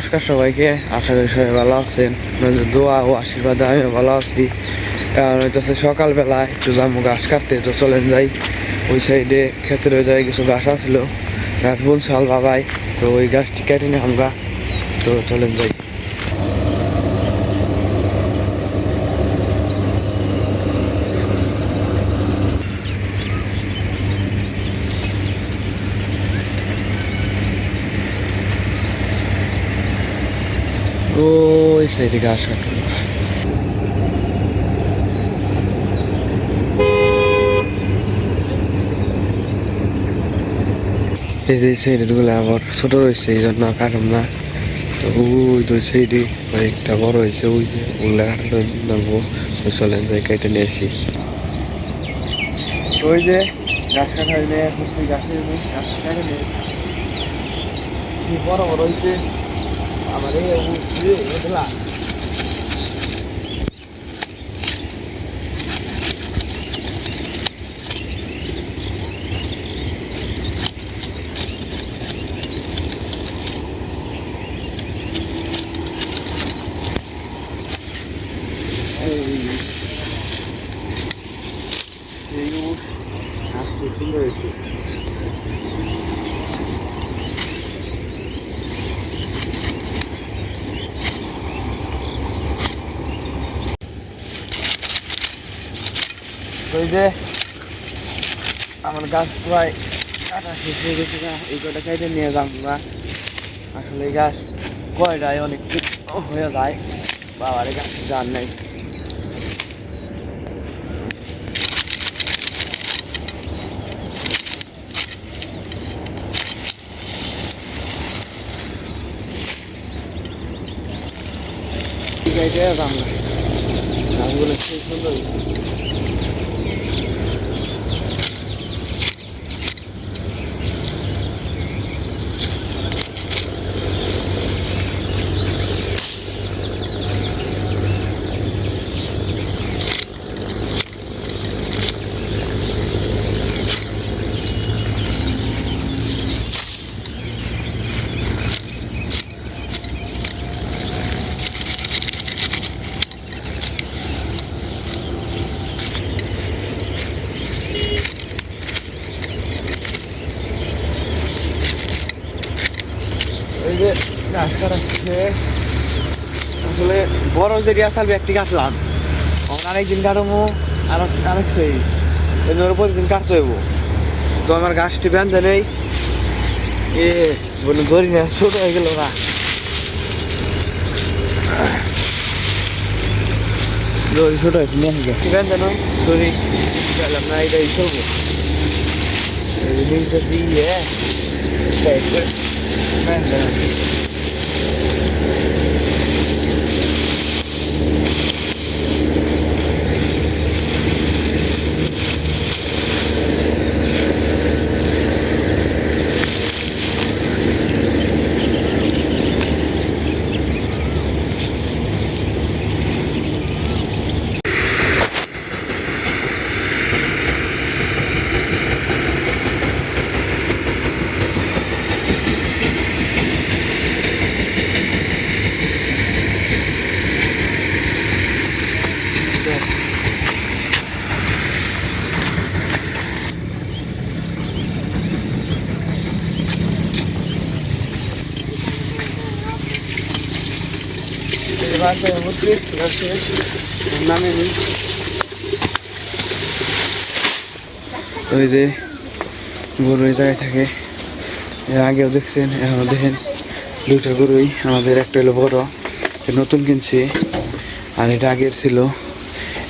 নমস্কার সবাইকে, আশা করি সবাই ভালো আছেন। দোয়া ও আশীর্বাদে আমিও ভালো আছি। কারণ হইতেছে সকালবেলা একটু যাব গাছ কাটতে তো চলেন যাই। ওই সাইডে ক্ষেত্রে ওই জায়গায় কিছু গাছ আসলো গাছ বলছে, আল বাবাই, তো ওই গাছটি কেটে নিয়ে আমরা। তো চলেন যাই। ওই সাইডে গাছ এই যে আবার ছোট রয়েছে, এই জন্য কাটম না। তো ওই দুই সাইডে একটা বড় হয়েছে, ওই ওগুলা কাটলো নেব তো চলেন যাই, কেটে নিয়ে আসি। ওই যে গাছ কাটা হইলে হচ্ছে গাছের গাছ কাটে নিয়ে বড় বড় হয়েছে। আমার এই এগুলা রয়েছে ওই যে আমার গাছ প্রায় কাটা শেষ হয়ে গেছে না এই কটা কেটে নিয়ে যাম না আসলে গাছ কয়টায় অনেক হয়ে যায়। বাবার, গাছ জান নাই। কেটে যাম না গাছগুলো সেই সুন্দর এই যে গাছ কাটাচ্ছে আসলে বড় যে রিয়াসাল একটি কাটলাম আমার আরেকদিন কাটবো আর আরেক সেই এই জন্য প্রতিদিন কাটতে হইব। তো আমার গাছটি বেঁধে নেই। এ বলে ধরি না, ছোট হয়ে গেল না। দড়ি ছোট না, এটাই চলবো ওই যে গরু জায়গায় থাকে। আগেও দেখছেন এখনও দেখেন। দুইটা গরুই, আমাদের একটা হলো বড় নতুন কিনছি, আর এটা আগের ছিল।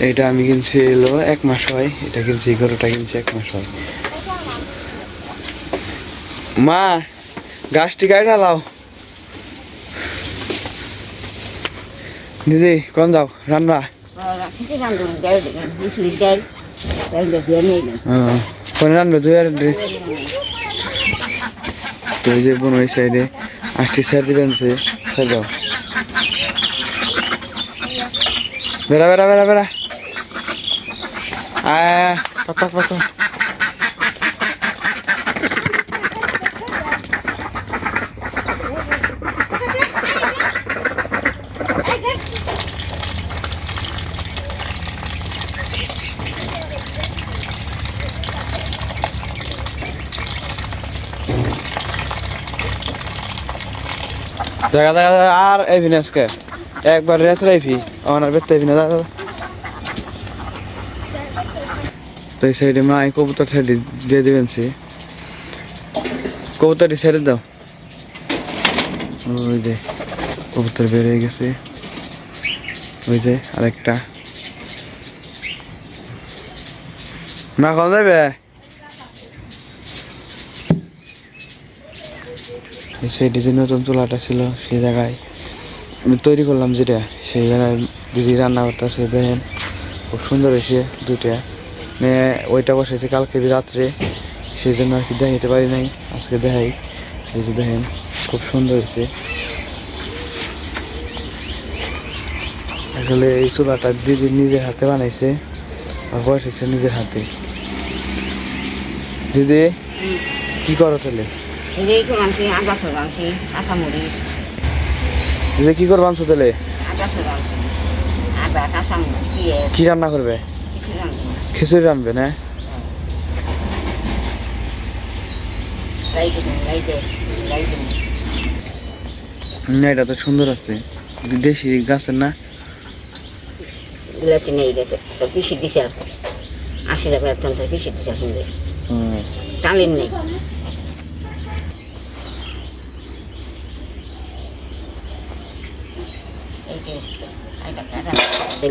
এটা আমি কিনছি এলো এক মাস হয়, এটা কিনছি গরুটা কিনছি এক মাস হয়। মা, গাছটি গাড়ি লাও দিদি কোন যাও রান্না। রাখতে রান্ধুন ডাল মুসুরির ডাল ডালটা ধুয়ে নিয়ে গেলাম কোন রান্না দুই আর ড্রেস তো এই যে বোন ওই সাইডে আষ্টি স্যার দিবেন সে স্যার যাও বেড়া বেড়া বেড়া বেড়া। আয় পাতা পাতা। দেখা দেখা আর এই আজকে। একবার রেত রাইফি আমার আর বেতে না দাদা এই সাইডে মা এই কবুতর সাইডে দিয়ে দেবেন সে। কবুতরটি ছেড়ে দাও। ওই যে, কবুতর হয়ে গেছে। ওই যে, আরেকটা। মা কখন যাবে সাইডে যে নতুন চুলাটা ছিল, সেই জায়গায় আমি তৈরি করলাম যেটা, সেই জায়গায় দিদি রান্না করতেছে, দেখেন, খুব সুন্দর হয়েছে দুইটা। মেয়ে ওইটা বসেছে কালকে রাত্রে, সেই জন্য আর কি দেখাইতে পারি নাই, আজকে দেখাই। এই যে দেখেন, খুব সুন্দর হয়েছে। আসলে এই চুলাটা দিদি নিজের হাতে বানাইছে, আর বসেছে নিজের হাতে। দিদি, কি করো তাহলে? এই তো আনছি আদা সর আনছি কাঁচামরিচ দিদি কি করব আনছো তাহলে? আদা সর আনছি আদা কাঁচামরিচ কি রান্না করবে? খিচুড়ি রানবে না? দেবেন না এটা তো সুন্দর আছে। দেশি গাছের না? বিলাতি নেই রে তো পিসি দিছে আশি টাকা পিসি দিছে নেই। এই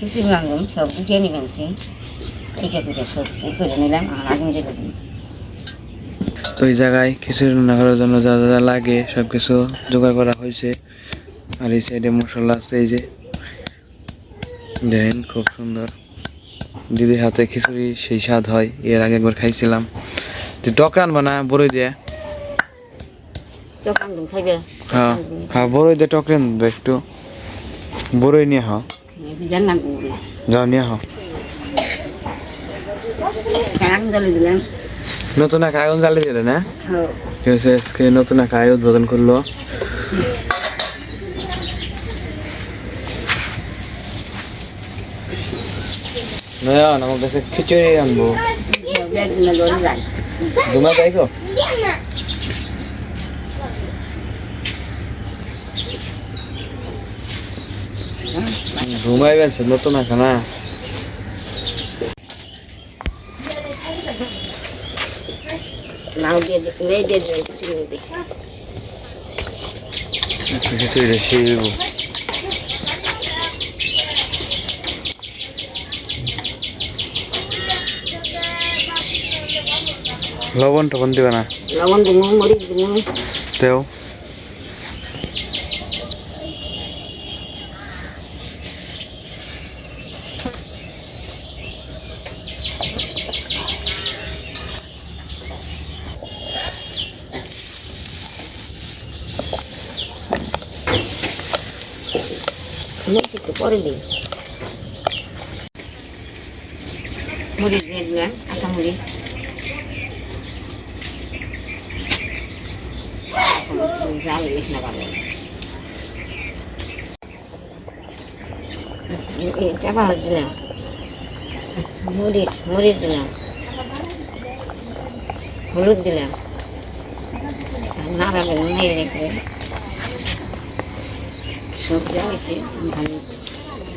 খিচুড়ি রান্ধুন সব উঠিয়ে নিবেন সে পিঠে পিঠে সব উপরে নিলাম আর আগুন জ্বেলে দিন তো এই জায়গায় খিচুড়ি রান্না করার জন্য যা যা যা লাগে সব কিছু জোগাড় করা হয়েছে। আর এই সাইডে মশলা আছে এই যে দেখেন খুব সুন্দর। দিদির হাতে খিচুড়ি সেই স্বাদ হয় এর আগে একবার খাইছিলাম। তো টক রানবা না বড়ই দিয়ে? হ্যাঁ হ্যাঁ বড়ই দিয়ে টক রানবে একটু। বড়ই নিয়ে হ বিজান না গুড়ি যাও নিয়ে হ আগুন জ্বালিয়ে দিলাম নতুন এক আগুন জ্বালিয়ে দিলে না হ্যাঁ ঠিক আছে আজকে নতুন এক আয় উদ্বোধন করল না আমার কাছে খিচুড়ি আনব দুমা তাই তো ঘুমাই গেছে নতুন না। লাউ দিয়ে দিই মেয়ে দিয়ে দিই কিছু দিই খিচুড়ি রেসি লবণ টবণ দিবে না? লবণ দিব মরিচ দিব। তেও মরিচ একটু পরে দিই দিয়ে দিলাম কাঁচা না দিলাম। হলুদ দিলাম। সব জ্বালিয়েছে ভালো।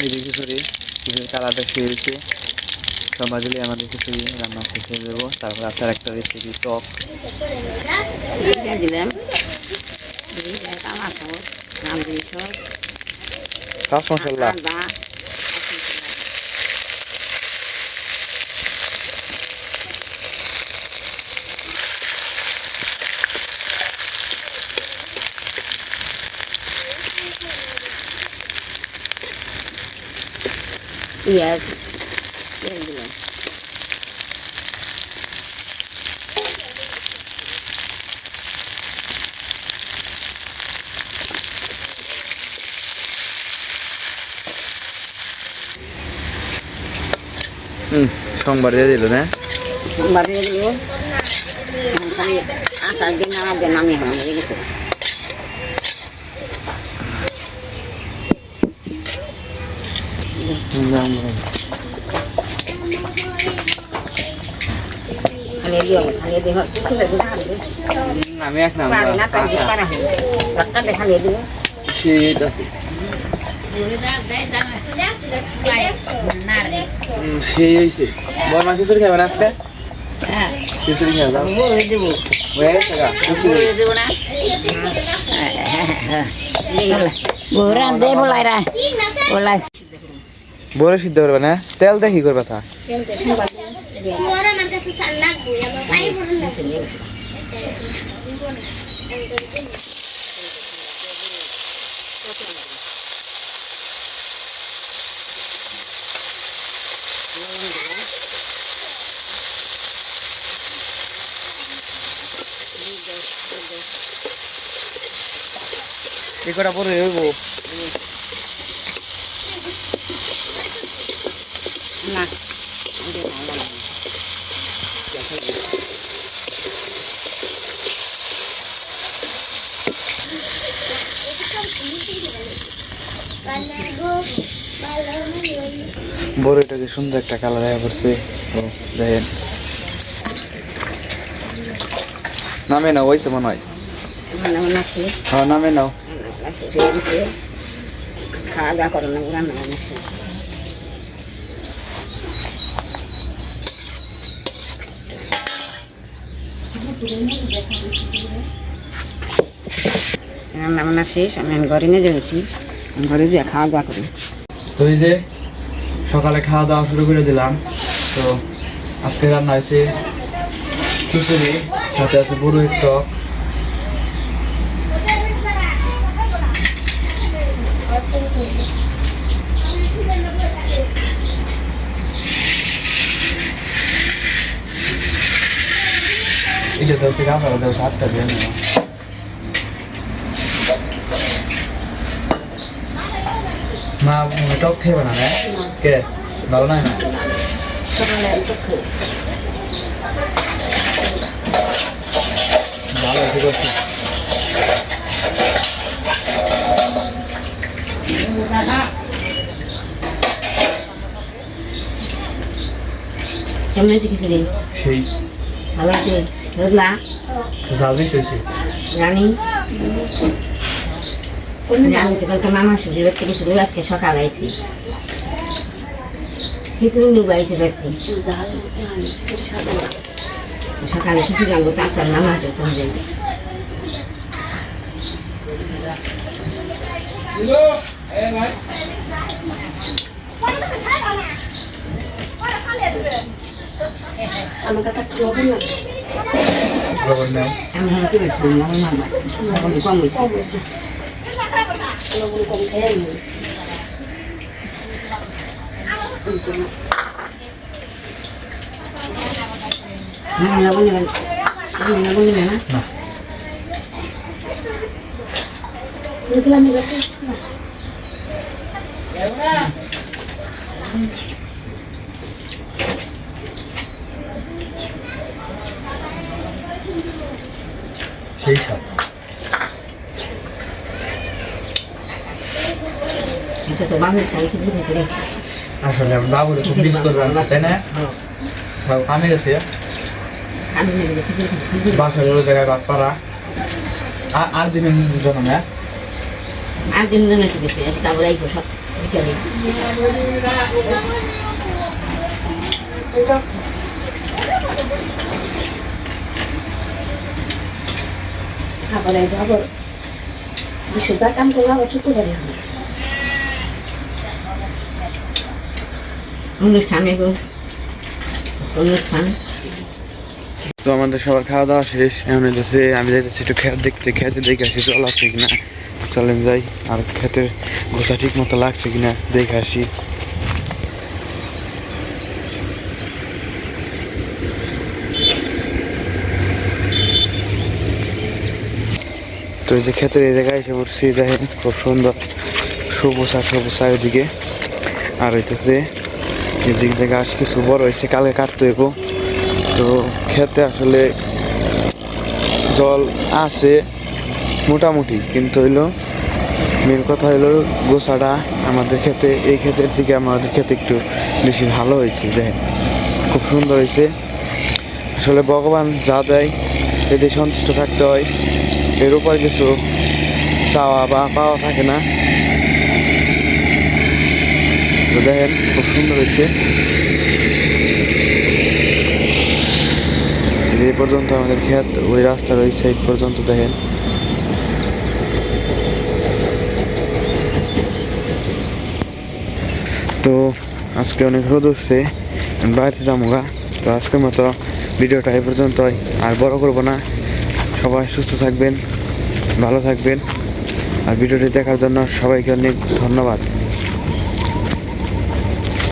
এই যে খিচুড়ি খিচুড়ি কালারটা খেয়েছে সবাই দিলে আমাদের খিচুড়ি রান্না শেষ হয়ে যাব তারপর আপনার একটা রেসিপি টক দিলাম। সব। সব মশলা পেঁয়াজ তেল দিলাম হুম সোমবার দিয়ে দিল না? সোমবার দিয়ে দিল। খালি আটার দিন আমার দিন আমি না আমি এক নাম আছে। সেই হয়ে বড় সিদ্ধ করবে না তেল দেখি করবে তা এ কটা পরে হইব। না। বড়িটাকে সুন্দর একটা কালার দেখা পড়ছে। ও দেখেন। নামে নাও ওইসে মনে হয়। হ্যাঁ নামে নাও। খাওয়া দাওয়া আমি ঘরে নিয়ে ঘরে খাওয়া দাওয়া করি। যে সকালে খাওয়া দাওয়া শুরু করে দিলাম, তো আজকে রান্না হয়েছে খিচুড়ি, সাথে আছে বড়ির টক। এটা তো হচ্ছে গাঁদা দেওয়া সাতটা দিয়ে নেওয়া মা টক খেয়ে না হ্যাঁ? কে? ভালো নয় না? ভালো আছে কেমন আছে খিচুড়ি সেই ভালো আছে? রোদলা বেশি হয়েছে রানী? আমি তো কালকে মামা শ্বশুর বাড়িতে গেছিল আজকে সকালে আইসি খিচুড়ি নিবো আইসি বাড়িতে সকালে খিচুড়ি আনব তারপর মামা হাতে ফোন যাই আমার কাছে লবণ নাও আমি হলো কি বলছি আমার মামা লবণ কম হয়েছে হ্যাঁ লবণ নেবেন আপনি লবণ নেবেন না না সেই সব এটা তো বাবুর চাই কিন্তু ভিতরে আসলে বাবুর খুব মিস করব আমি, তাই না গেছে আমি খিচুড়ি বাসার ওই জায়গায় বাদ পাড়া। আর- দিনের জন্ম হ্যাঁ আর দিন গেছে আজকে বিকালে। কাম তো আমাদের সবার খাওয়া দাওয়া শেষ এমন হচ্ছে আমি যাইতেছি একটু খেত দেখতে, খেতে দেখে আসি জল আছে কিনা। চলেন যাই, আর খেতে গোসা ঠিক মতো লাগছে কিনা, দেখে আসি। তো এই যে ক্ষেতের এই জায়গায় এসে পড়ছি, দেখেন খুব সুন্দর সবুজ আর সবুজ চারিদিকে। আর হইতেছে, এদিক থেকে আজ কিছু বড় হয়েছে, কালকে কাটতে হইব। তো খেতে আসলে জল আছে মোটামুটি, কিন্তু হইল মেন কথা হইল গোসাটা আমাদের খেতে এই ক্ষেতের থেকে আমাদের খেতে একটু বেশি ভালো হয়েছে, দেখেন। খুব সুন্দর হয়েছে। আসলে ভগবান যা দেয়, এতে সন্তুষ্ট থাকতে হয়। এর উপর কিছু চাওয়া বা পাওয়া থাকে না। দেখেন, খুব সুন্দর হয়েছে। এই পর্যন্ত আমাদের ক্ষেত ওই রাস্তার ওই সাইড পর্যন্ত দেখেন। তো আজকে অনেক রোদ হচ্ছে বাইরে যাব তো আজকের মতো ভিডিওটা এই পর্যন্তই, আর বড় করব না। সবাই সুস্থ থাকবেন ভালো থাকবেন। আর ভিডিওটি দেখার জন্য সবাইকে অনেক ধন্যবাদ।